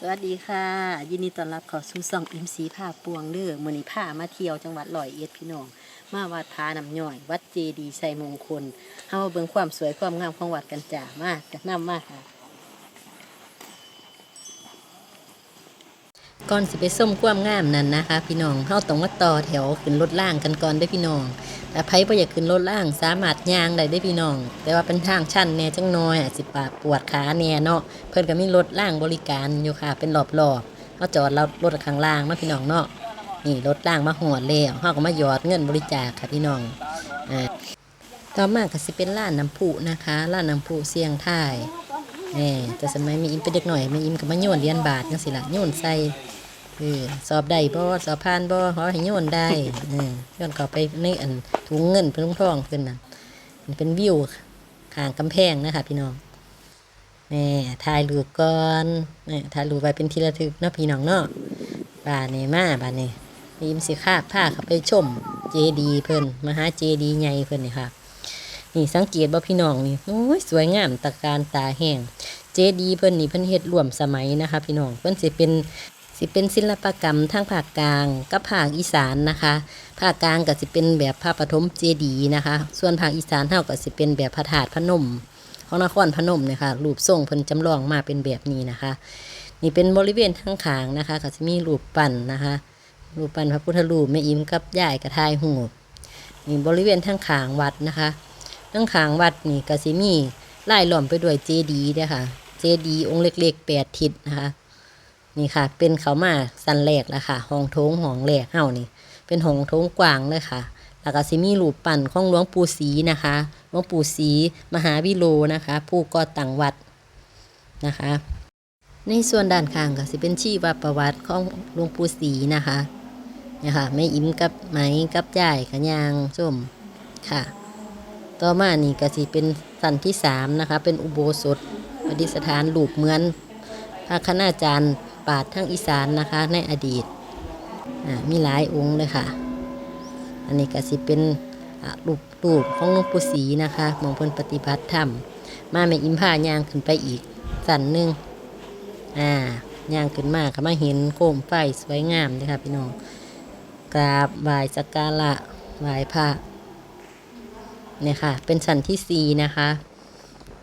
สวัสดีค่ะ ยินดีต้อนรับเข้าสู่ซ่องอิมสีผ้าปวงเด้อมื้อนี้ผ้ามาเที่ยวจังหวัดร้อยเอ็ดพี่น้อง มาวัดพาน้ำย่อย วัดเจดีย์ไซมงคลเฮาเบิ่งความสวยความงามของวัดกันจ้ามาจักนำมาค่ะ ก่อนสิไปส้มความงามนั่นนะคะ พี่น้องเฮาต้องมาต่อแถวขึ้นรถล่างกันก่อนเด้พี่น้องแต่ไผบ่อยากขึ้นรถล่างสามารถย่างได้เด้พี่น้อง แต่ว่าเป็นทางชันแน่จังน้อยอาจสิปาปวดขาแน่เนาะเพิ่นก็มีรถล่างบริการอยู่ค่ะ เป็นรอบๆเฮาจอดเรารถข้างล่างเนาะพี่น้องเนาะนี่รถล่างมาหอดแล้วเฮาก็มาหยอดเงินบริจาคค่ะพี่น้องอ่าต่อมาก็สิเป็นร้านน้ำพุนะคะร้านน้ำพุเสียงไทายแหมแต่สมัยมีอิมเป็นเด็กหน่อยมีอิมก็มาโยนเหรียญบาทจังซี่ล่ะโยนใส่ เออสอบได้บ่สอบผ่านบ่ขอให้โยนได้เออย้อนเข้าไปในอันถุงเงินเพิ่นทองเพิ่นน่ะมันเป็นวิวข้างกำแพงนะคะพี่น้องแม่ถ่ายรูปก่อนแม่ถ่ายรูปไว้เป็นที่ระลึกเนาะพี่น้องเนาะบ้านนี้มาบ้านนี้ยิ้มสิคาบผ้าเข้าไปชมเจดีเพิ่นมหาเจดีใหญ่เพิ่นนี่ค่ะนี่สังเกตบ่พี่น้องนี่โอ้ยสวยงามตะการตาแห้งเจดีเพิ่นนี่เพิ่นเฮ็ดร่วมสมัยนะคะ พี่น้องเพิ่นสิเป็น สิเป็นศิลปกรรมทางภาคกลางกับภาคอีสานนะคะ ภาคกลางก็สิเป็นแบบพระปฐมเจดีย์นะคะ ส่วนภาคอีสานเท่าก็สิเป็นแบบพระธาตุพนม ของนครพนมเนี่ยค่ะรูปทรงเพิ่นจำลองมาเป็นแบบนี้นะคะ นี่เป็นบริเวณทางขางนะคะก็จะมีรูปปั้นนะคะ รูปปั้นพระพุทธรูปแม่อิมกับย่ายกระทายหูนี่บริเวณทางขางวัดนะคะทางขางวัดนี่ก็สิมีไล่หล่อมไปด้วยเจดีย์นี่ยค่ะเจดีย์องค์เล็กๆแปดทิศนะคะ นี่ค่ะ เป็นเขามาสันแรกแล้วค่ะห้องโถงห้องแรกเฮานี่ เป็นห้องโถงกว้างเลยค่ะแล้วก็สิมีรูปปั้นของหลวงปู่ศรีนะคะหลวงปู่ศรีมหาวิโลนะคะ ผู้ก่อตั้งวัดนะคะ ในส่วนด้านข้างก็สิเป็นชีวประวัติของหลวงปู่ศรีนะคะเนี่ยค่ะแม่อิ่มกับไหมกับยายกับยางส้มค่ะ ต่อมานี่ก็สิเป็นสันที่สามนะคะ เป็นอุโบสถประดิษฐานรูปเหมือนพระคณาจารย์ ปาดทั้งอีสานนะคะ ในอดีตมีหลายองค์เลยค่ะ อันนี้ก็สิเป็นรูปรูปของหลวงปู่ศรีนะคะหมองเพิ่นปฏิบัติธรรม มาแม่อิมพายางขึ้นไปอีกสันหนึ่งอ่ายางขึ้นมาก็มาเห็นโคมไฟสวยงามเลยค่ะพี่น้องกราบไหว้สักการะไหว้พระเนี่ยค่ะ เป็นสันที่สี่นะคะ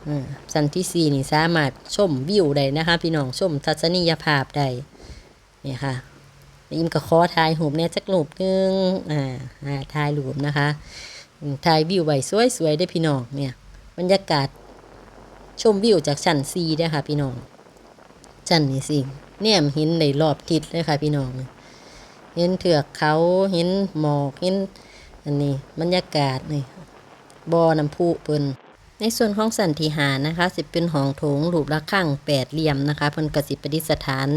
อืมสันที่สี่นี่สามารถชมวิวได้นะคะ พี่น้องชมทัศนียภาพได้นี่ค่ะอิมก็ขอถ่ายรูปเนี่ยจักรูปนึงอ่าอ่าถ่ายรูปนะคะถ่ายวิวไว้สวยๆได้พี่น้องเนี่ยบรรยากาศชมวิวจากชั้นสี่ได้ค่ะ พี่น้องชั้นนี่สิเนี่ยเห็นในรอบทิศเลยค่ะ พี่น้องเห็นเถือกเขาเห็นหมอกเห็นอันนี้บรรยากาศนี่บ่อน้ำพุเปิ้น ในส่วนของสันติหานะคะสิเป็นห้องโถงรูประฆังแปดเหลี่ยมนะคะเพิ่นกสิประดิษฐาน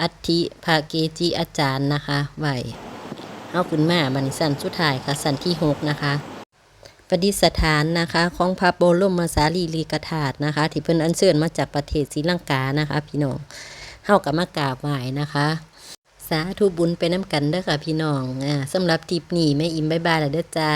อัฐิภาเกจิอาจารย์นะคะไว้เอาขึ้นมาบันิสันสุดท้ายค่ะสันที่หกนะคะประดิษฐานนะคะของพระบรมสารีริกธาตุนะคะ ที่เพิ่นอัญเชิญมาจากประเทศศรีลังกานะคะ พี่น้องเฮากับมากราบไหว้นะคะสาธุบุญไปน้ำกันเด้อค่ะพี่น้องอ่าสำหรับทิปนี้แม่อิมบายบายแล้วเด้อจ้า